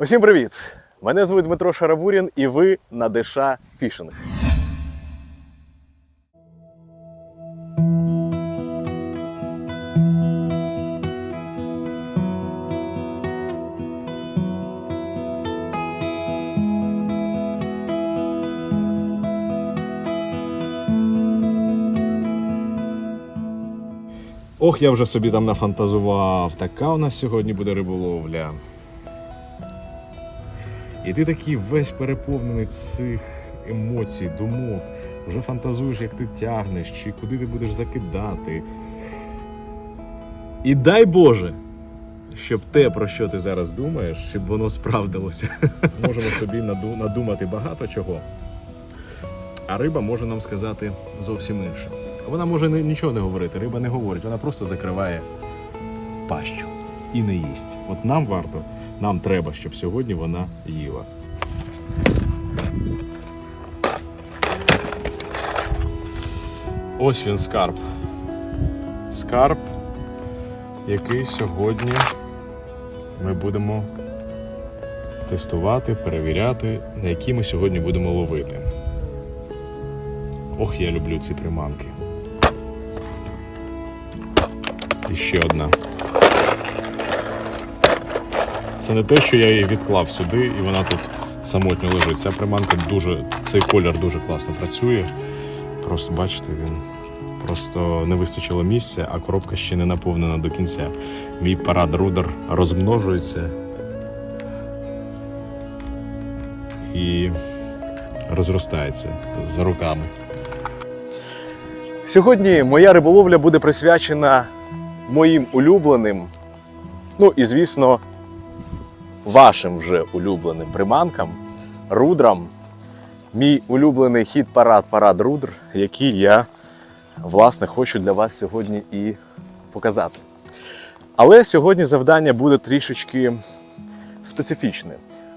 Усім привіт! Мене звуть Дмитро Шарабурін, і ви на ДШ Фішинг. Ох, я вже собі там нафантазував. Така у нас сьогодні буде риболовля. І ти такий весь переповнений цих емоцій, думок. Вже фантазуєш, як ти тягнеш, чи куди ти будеш закидати. І дай Боже, щоб те, про що ти зараз думаєш, щоб воно справдилося. Можемо собі надумати багато чого. А риба може нам сказати зовсім інше. Вона може нічого не говорити, риба не говорить, вона просто закриває пащу і не їсть. От нам варто, нам треба, щоб сьогодні вона їла. Ось він скарб. Скарб, який сьогодні ми будемо тестувати, перевіряти, на які ми сьогодні будемо ловити. Ох, я люблю ці приманки. І ще одна. Це не те, що я її відклав сюди, і вона тут самотньо лежить. Ця приманка дуже, цей колір дуже класно працює. Просто бачите, він просто не вистачило місця, а коробка ще не наповнена до кінця. Мій парад рудер розмножується і розростається за руками. Сьогодні моя риболовля буде присвячена моїм улюбленим, ну і звісно, вашим вже улюбленим приманкам, рудрам. Мій улюблений хід парад парад рудр, який я власне хочу для вас сьогодні і показати. Але сьогодні завдання буде трішечки специфічне,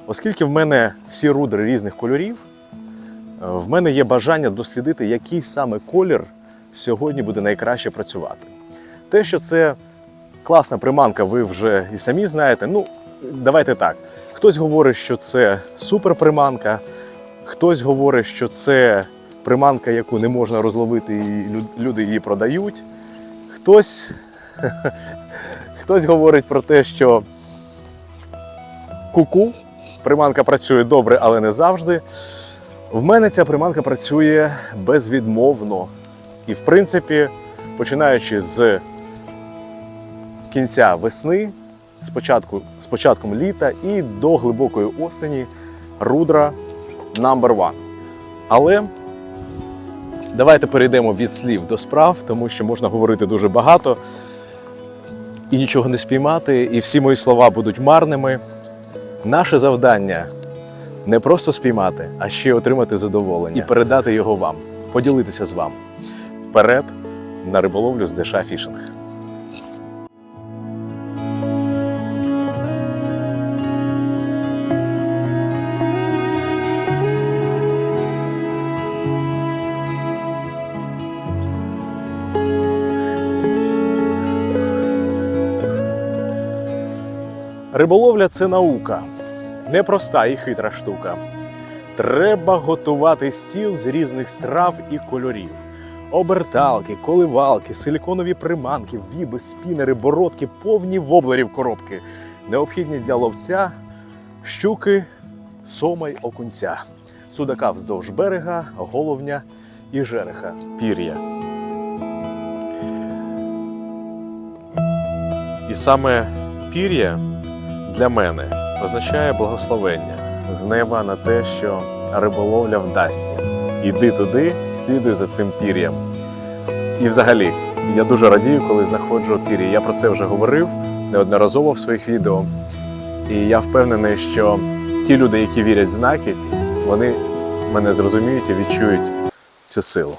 оскільки в мене всі рудри різних кольорів. В мене є бажання дослідити, який саме колір сьогодні буде найкраще працювати. Те, що це класна приманка, ви вже і самі знаєте. Ну, давайте так. Хтось говорить, що це суперприманка, хтось говорить, що це приманка, яку не можна розловити, і люди її продають. Хтось, хтось говорить про те, що ку-ку, приманка працює добре, але не завжди. В мене ця приманка працює безвідмовно. І, в принципі, починаючи з кінця весни, з, з початком літа і до глибокої осені рудра number one. Але давайте перейдемо від слів до справ, тому що можна говорити дуже багато і нічого не спіймати, і всі мої слова будуть марними. Наше завдання не просто спіймати, а ще отримати задоволення і передати його вам, поділитися з вами. Вперед на риболовлю з Деша Фішинг. Риболовля це наука, непроста і хитра штука. Треба готувати стіл з різних страв і кольорів. Оберталки, коливалки, силіконові приманки, віби, спінери, бородки, повні воблерів коробки. Необхідні для ловця щуки, сома й окунця, судака вздовж берега, головня і жереха, пір'я. І саме пір'я для мене означає благословення з неба на те, що риболовля вдасться. Іди туди, слідуй за цим пір'ям. І взагалі, я дуже радію, коли знаходжу пір'я. Я про це вже говорив неодноразово в своїх відео. І я впевнений, що ті люди, які вірять в знаки, вони мене зрозуміють і відчують цю силу.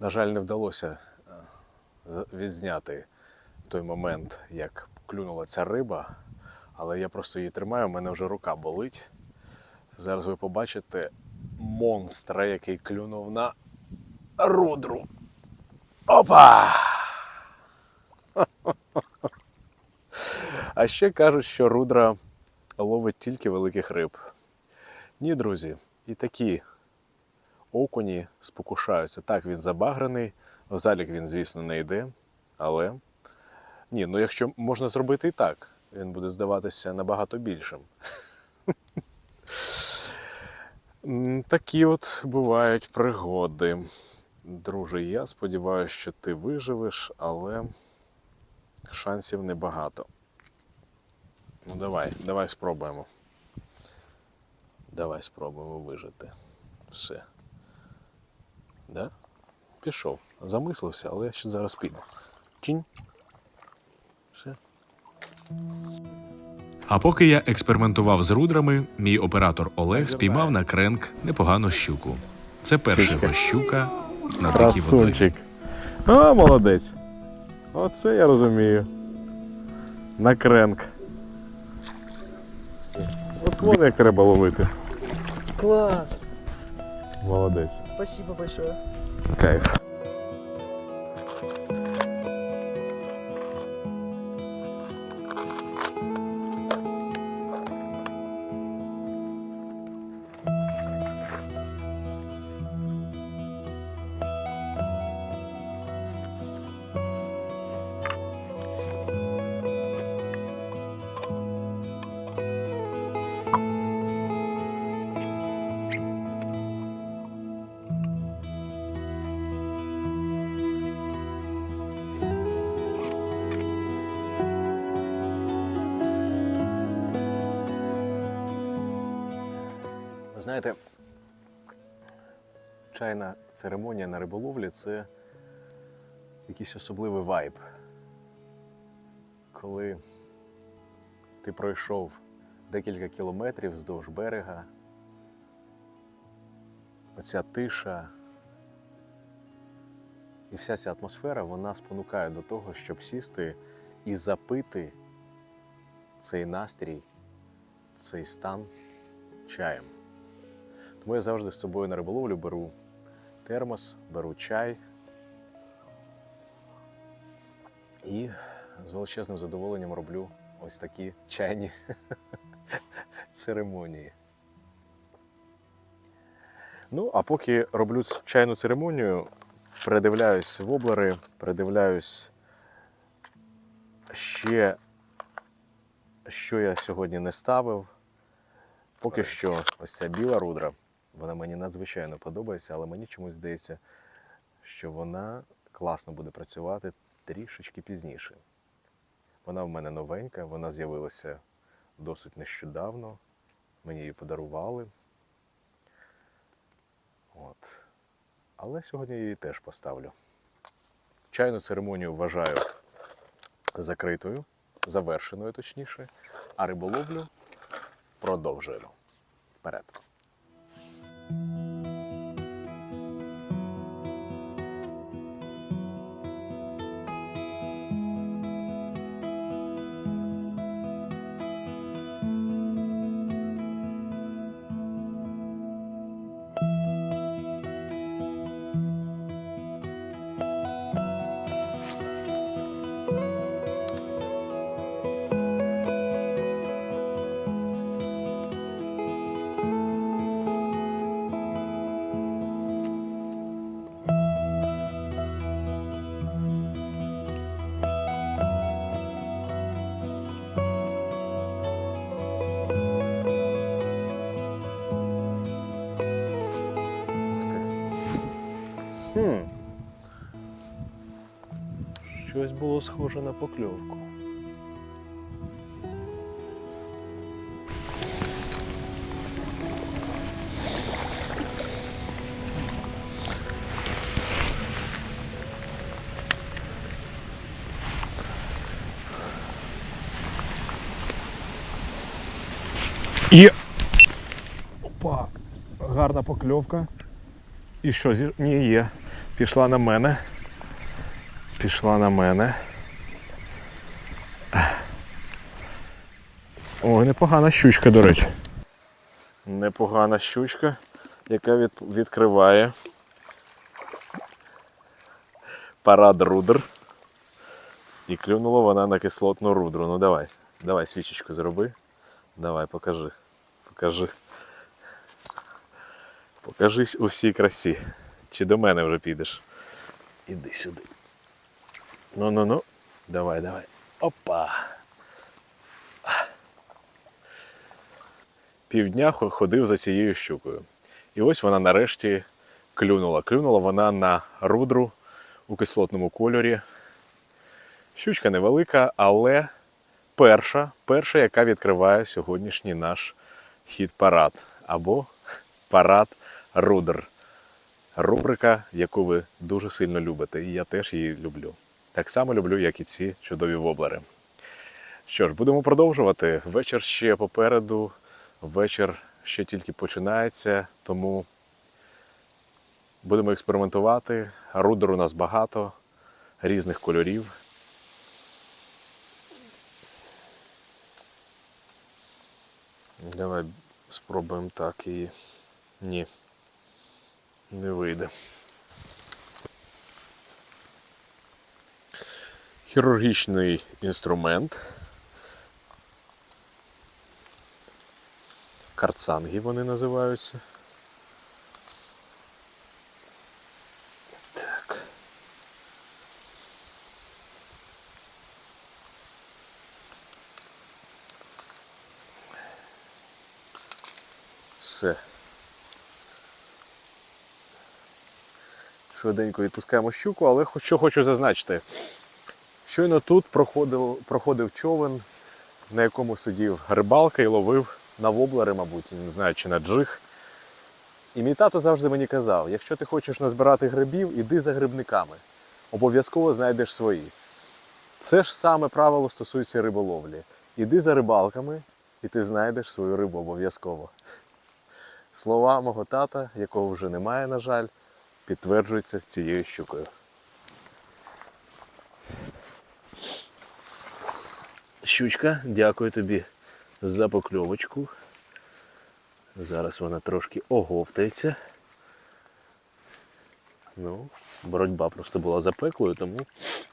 На жаль, не вдалося е, відзняти той момент, як клюнула ця риба, але я просто її тримаю, у мене вже рука болить. Зараз ви побачите монстра, який клюнув на рудру. Опа! А ще кажуть, що рудра ловить тільки великих риб. Ні, друзі, і такі окуні спокушаються. Так, він забагрений, в залік він, звісно, не йде, але ні, ну якщо можна зробити і так, він буде здаватися набагато більшим. Такі от бувають пригоди. Друже, я сподіваюся, що ти виживеш, але шансів небагато. Ну давай, давай спробуємо. Давай спробуємо вижити. Все. Да? Пішов. Замислився, але я ще зараз піду. Чинь. Все. А поки я експериментував з рудрами, мій оператор Олег спіймав на кренк непогану щуку. Це перша його щука на дикій воді. А, молодець. Оце я розумію. На кренк. От вон як треба ловити. Класс! Молодець. Спасибо большое. Кайф. Знаєте, чайна церемонія на риболовлі це якийсь особливий вайб. Коли ти пройшов декілька кілометрів вздовж берега, оця тиша і вся ця атмосфера вона спонукає до того, щоб сісти і запити цей настрій, цей стан чаєм. Тому я завжди з собою на риболовлю беру термос, беру чай і з величезним задоволенням роблю ось такі чайні церемонії. Ну, а поки роблю чайну церемонію, передивляюсь воблери, передивляюсь ще, що я сьогодні не ставив. Поки що ось ця біла рудра, вона мені надзвичайно подобається, але мені чомусь здається, що вона класно буде працювати трішечки пізніше. Вона в мене новенька, вона з'явилася досить нещодавно. Мені її подарували. От. Але сьогодні я її теж поставлю. Чайну церемонію вважаю закритою, завершеною точніше, а риболовлю продовжуємо. Вперед. Щось було схоже на покльовку. І. Опа! Гарна покльовка. І що? Ні, є. Пішла на мене. Пішла на мене. О, непогана щучка, до речі. Непогана щучка, яка від, відкриває парад рудр. І клюнула вона на кислотну рудру. Ну давай, давай свічечку зроби. Давай, покажи. Покажи. Покажись у всій красі. Чи до мене вже підеш? Іди сюди. Ну-ну-ну. Давай, давай. Опа. Півдня ходив за цією щукою. І ось вона нарешті клюнула. Клюнула вона на рудру у кислотному кольорі. Щучка невелика, але перша, перша, яка відкриває сьогоднішній наш хід парад або парад рудр. Рубрика, яку ви дуже сильно любите, і я теж її люблю. Так само люблю, як і ці чудові воблери. Що ж, будемо продовжувати. Вечір ще попереду, вечір ще тільки починається, тому будемо експериментувати. Рудер у нас багато, різних кольорів. Давай спробуємо так і. Ні. Не вийде. Хірургічний інструмент. Карцанги вони називаються. Так. Все. Швиденько відпускаємо щуку, але що хочу зазначити. Щойно тут проходив, проходив човен, на якому сидів рибалка і ловив на воблери, мабуть, не знаю, чи на джиг. І мій тато завжди мені казав: якщо ти хочеш назбирати грибів, іди за грибниками. Обов'язково знайдеш свої. Це ж саме правило стосується риболовлі. Іди за рибалками, і ти знайдеш свою рибу обов'язково. Слова мого тата, якого вже немає, на жаль, підтверджуються цією щукою. Щучка, дякую тобі за покльовочку. Зараз вона трошки оговтається. Ну, боротьба просто була запеклою, тому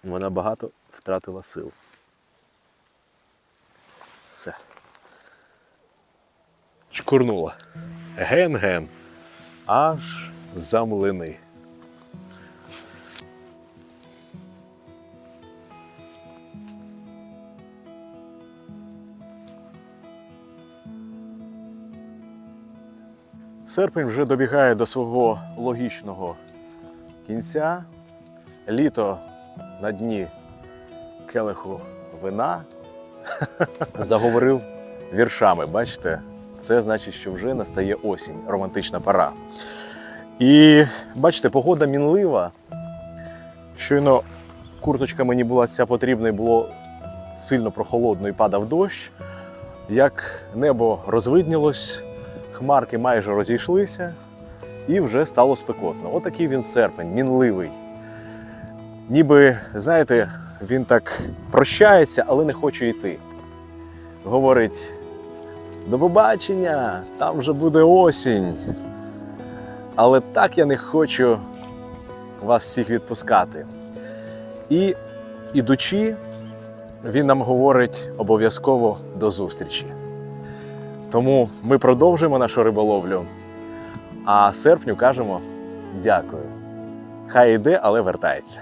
вона багато втратила сил. Все. Чкурнула. Ген-ген. Аж за млини. Серпень вже добігає до свого логічного кінця. Літо на дні келиху вина заговорив віршами. Бачите, це значить, що вже настає осінь, романтична пора. І бачите, погода мінлива. Щойно курточка мені була ця потрібна і було сильно прохолодно і падав дощ. Як небо розвиднілось, хмарки майже розійшлися, і вже стало спекотно. Отакий він серпень, мінливий. Ніби, знаєте, він так прощається, але не хоче йти. Говорить: до побачення, там вже буде осінь. Але так я не хочу вас всіх відпускати. І ідучи, він нам говорить обов'язково до зустрічі. Тому ми продовжуємо нашу риболовлю, а серпню кажемо дякую. Хай йде, але вертається.